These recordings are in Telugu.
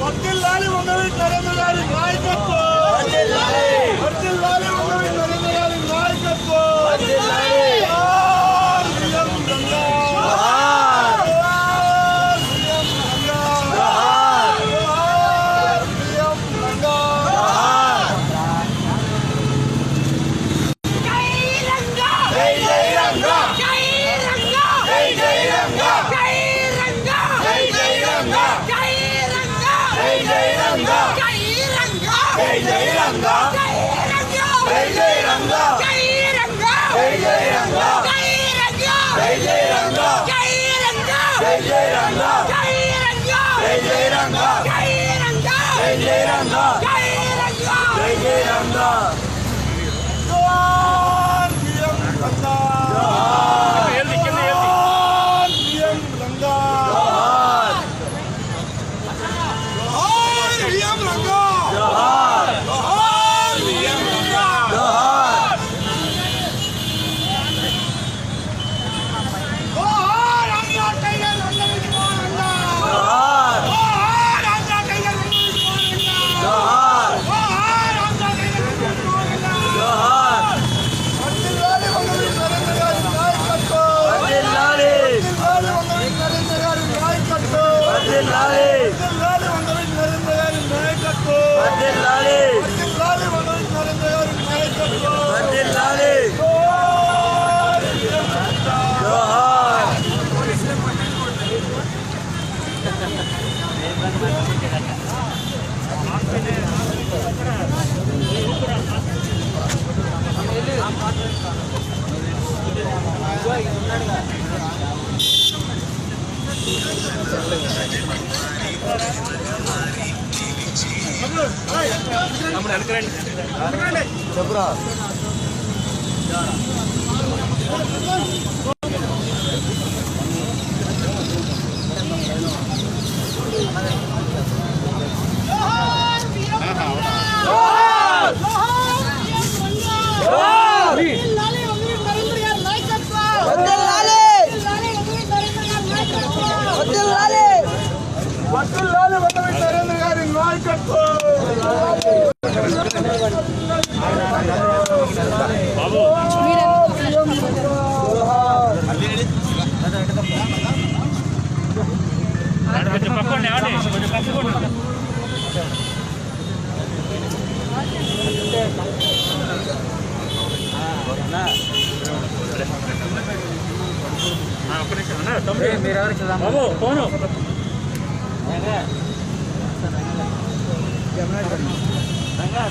వర్తిల్లాలి ఉండవీ నరేంద్ర గారి నాయకత్వం రంగా జై రంగా జై జై రంగా జై రంగా జై జై రంగా జై రంగా జై జై రంగా జై జై రంగా జై రంగా జై జై రంగా జై రంగా జై జై రంగా జై రంగా జై జై రంగా జై రంగా జై జై రంగా చెప్పురా? పట్టుకోండి ఏమండి పట్టుకోండి. బాబు ఫోను.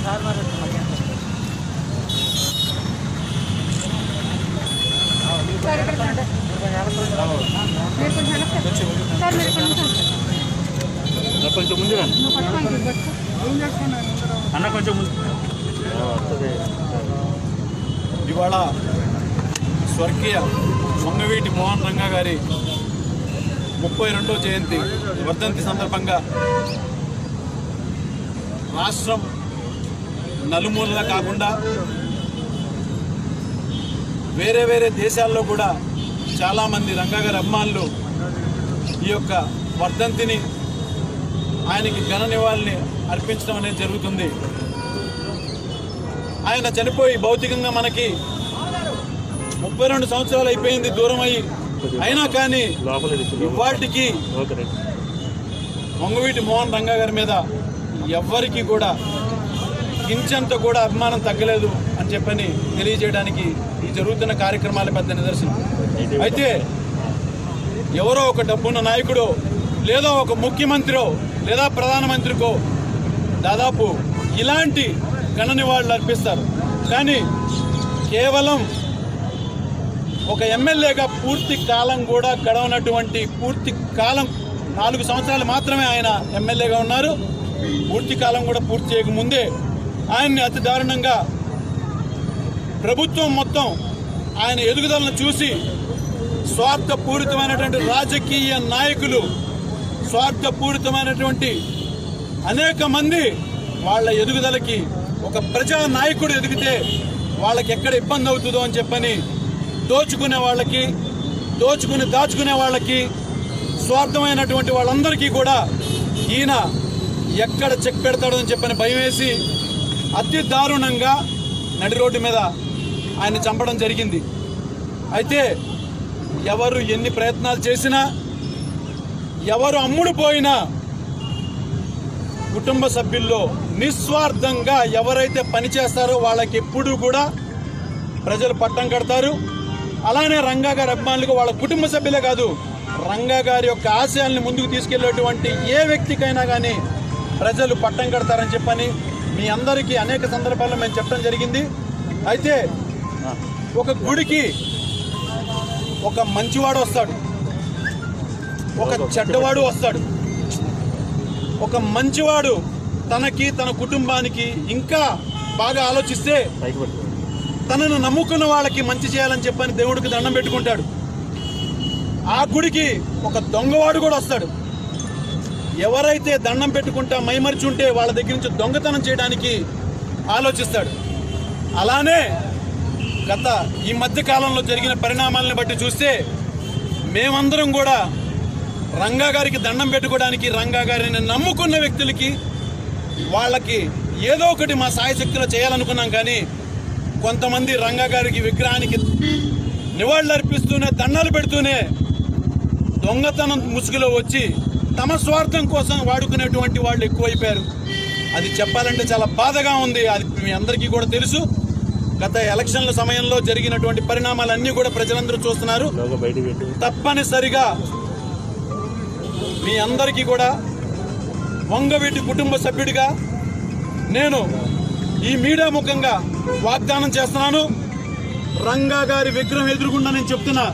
సార్ మరి కొంచెం సార్ మీరు కొంచెం కొంచెం ముందుగా అన్న కొంచెం ముందు. ఇవాళ స్వర్గీయ వంగవీటి మోహన్ రంగా గారి ముప్పై రెండో జయంతి వర్ధంతి సందర్భంగా రాష్ట్రం నలుమూలలా కాకుండా వేరే వేరే దేశాల్లో కూడా చాలామంది రంగా గారి అభిమానులు ఈ యొక్క వర్ధంతిని ఆయనకి ఘన నివాళిని అర్పించడం అనేది జరుగుతుంది. ఆయన చనిపోయి భౌతికంగా మనకి ముప్పై రెండు సంవత్సరాలు అయిపోయింది దూరం అయ్యి. అయినా కానీ లోపల ఇవాటికి మంగువీటి మోహన్ రంగా గారి మీద ఎవ్వరికీ కూడా కించంత కూడా అభిమానం తగ్గలేదు అని చెప్పని తెలియజేయడానికి ఈ జరుగుతున్న కార్యక్రమాల పెద్ద నిదర్శనం. అయితే ఎవరో ఒక డబ్బున్న నాయకుడో లేదా ఒక ముఖ్యమంత్రి లేదా ప్రధానమంత్రికో దాదాపు ఇలాంటి ఘన నివాళులు అర్పిస్తారు. కానీ కేవలం ఒక ఎమ్మెల్యేగా పూర్తి కాలం కూడా గడవనటువంటి పూర్తి కాలం నాలుగు సంవత్సరాలు మాత్రమే ఆయన ఎమ్మెల్యేగా ఉన్నారు. పూర్తి కాలం కూడా పూర్తి చేయకముందే ఆయన్ని అతి దారుణంగా ప్రభుత్వం మొత్తం ఆయన ఎదుగుదలను చూసి స్వార్థపూరితమైనటువంటి రాజకీయ నాయకులు స్వార్థపూరితమైనటువంటి అనేక మంది వాళ్ళ ఎదుగుదలకి ఒక ప్రజా నాయకుడు ఎదిగితే వాళ్ళకి ఎక్కడ ఇబ్బంది అవుతుందో అని చెప్పని దోచుకునే వాళ్ళకి దోచుకుని దాచుకునే వాళ్ళకి స్వార్థమైనటువంటి వాళ్ళందరికీ కూడా ఈయన ఎక్కడ చెక్ పెడతాడో అని చెప్పని భయం వేసి అతి దారుణంగా నడి రోడ్డు మీద ఆయన చంపడం జరిగింది. అయితే ఎవరు ఎన్ని ప్రయత్నాలు చేసినా ఎవరు అమ్ముడు పోయినా కుటుంబ సభ్యుల్లో నిస్వార్థంగా ఎవరైతే పనిచేస్తారో వాళ్ళకి ఎప్పుడూ కూడా ప్రజలు పట్టం కడతారు. అలానే రంగా గారి అభిమానులకు వాళ్ళ కుటుంబ సభ్యులే కాదు రంగా గారి యొక్క ఆశయాల్ని ముందుకు తీసుకెళ్ళేటువంటి ఏ వ్యక్తికైనా కానీ ప్రజలు పట్టం కడతారని చెప్పని మీ అందరికీ అనేక సందర్భాల్లో మేము చెప్పడం జరిగింది. అయితే ఒక గుడికి ఒక మంచివాడు వస్తాడు. ఒక చెడ్డవాడు వస్తాడు. ఒక మంచివాడు తనకి తన కుటుంబానికి ఇంకా బాగా ఆలోచిస్తే తనను నమ్ముకున్న వాళ్ళకి మంచి చేయాలని చెప్పని దేవుడికి దండం పెట్టుకుంటాడు. ఆ గుడికి ఒక దొంగవాడు కూడా వస్తాడు. ఎవరైతే దండం పెట్టుకుంటా మైమరిచుంటే వాళ్ళ దగ్గర నుంచి దొంగతనం చేయడానికి ఆలోచిస్తాడు. అలానే గత ఈ మధ్య కాలంలో జరిగిన పరిణామాలను బట్టి చూస్తే మేమందరం కూడా రంగా గారికి దండం పెట్టుకోవడానికి రంగా గారిని నమ్ముకున్న వ్యక్తులకి వాళ్ళకి ఏదో ఒకటి మా సాయశక్తిలో చేయాలనుకున్నాం కానీ కొంతమంది రంగా గారికి విగ్రహానికి నివాళులు అర్పిస్తూనే దండాలు పెడుతూనే దొంగతనం ముసుగులో వచ్చి తమ స్వార్థం కోసం వాడుకునేటువంటి వాళ్ళు ఎక్కువైపోయారు. అది చెప్పాలంటే చాలా బాధగా ఉంది. అది మీ అందరికీ కూడా తెలుసు. గత ఎలక్షన్ల సమయంలో జరిగినటువంటి పరిణామాలన్నీ కూడా ప్రజలందరూ చూస్తున్నారు. తప్పనిసరిగా మీ అందరికీ కూడా వంగవీటి కుటుంబ సభ్యుడిగా నేను ఈ మీడియా ముఖంగా వాగ్దానం చేస్తున్నాను. రంగా గారి విగ్రహం ఎదురుగుండా నేను చెప్తున్నా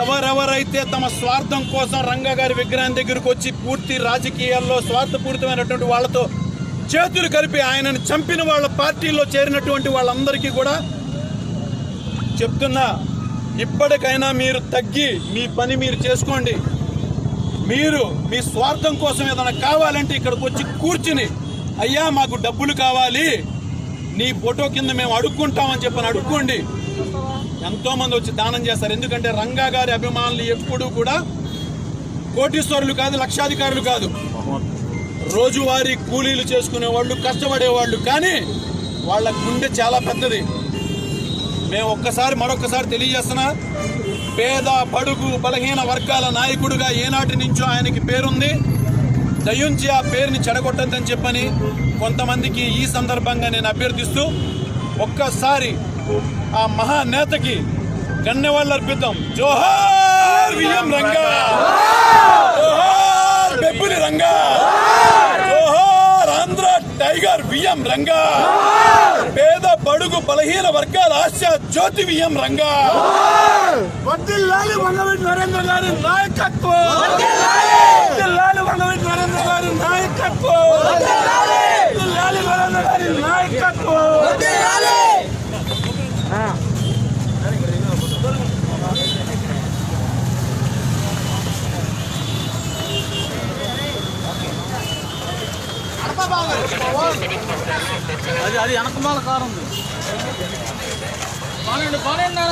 ఎవరెవరైతే తమ స్వార్థం కోసం రంగా గారి విగ్రహం దగ్గరకు వచ్చి పూర్తి రాజకీయాల్లో స్వార్థపూరితమైనటువంటి వాళ్ళతో చేతులు కలిపి ఆయనను చంపిన వాళ్ళ పార్టీలో చేరినటువంటి వాళ్ళందరికీ కూడా చెప్తున్నా ఇప్పటికైనా మీరు తగ్గి మీ పని మీరు చేసుకోండి. మీరు మీ స్వార్థం కోసం ఏదైనా కావాలంటే ఇక్కడికి వచ్చి కూర్చుని అయ్యా మాకు డబ్బులు కావాలి. నీ ఫోటో కింద మేము అడుక్కుంటామని చెప్పని అడుక్కోండి. ఎంతోమంది వచ్చి దానం చేస్తారు. ఎందుకంటే రంగా గారి అభిమానులు ఎప్పుడూ కూడా కోటీశ్వరులు కాదు లక్షాధికారులు కాదు. రోజువారీ కూలీలు చేసుకునే వాళ్ళు కష్టపడేవాళ్ళు. కానీ వాళ్ళ గుండె చాలా పెద్దది. మేము ఒక్కసారి మరొకసారి తెలియజేస్తున్నా పేద బడుగు బలహీన వర్గాల నాయకుడిగా ఏనాటి నుంచో ఆయనకి పేరుంది. దయించి ఆ పేరుని చెడగొట్టద్దని చెప్పని కొంతమందికి ఈ సందర్భంగా నేను అభ్యర్థిస్తూ ఒక్కసారి ఆ మహానేతకి గన్నెవాళ్ళు అర్పిద్దాం. జోహార్ విఎం రంగా! జోహార్ బెబ్బులి రంగా! జోహార్ Andhra tiger V M Ranga! బడుగు బలహీన వర్గాల ఆశ జ్యోతి విఎం రంగా. వర్దిల్లాలి వంగవీటి నరేంద్ర గారి నాయకత్వం. వర్దిల్లాలి వంగవీటి నరేంద్ర గారి నాయకత్వం. వర్దిల్లాలి నరేంద్ర గారి నాయకత్వం. అది అది వెనకమాల కారు ఉంది বলেন না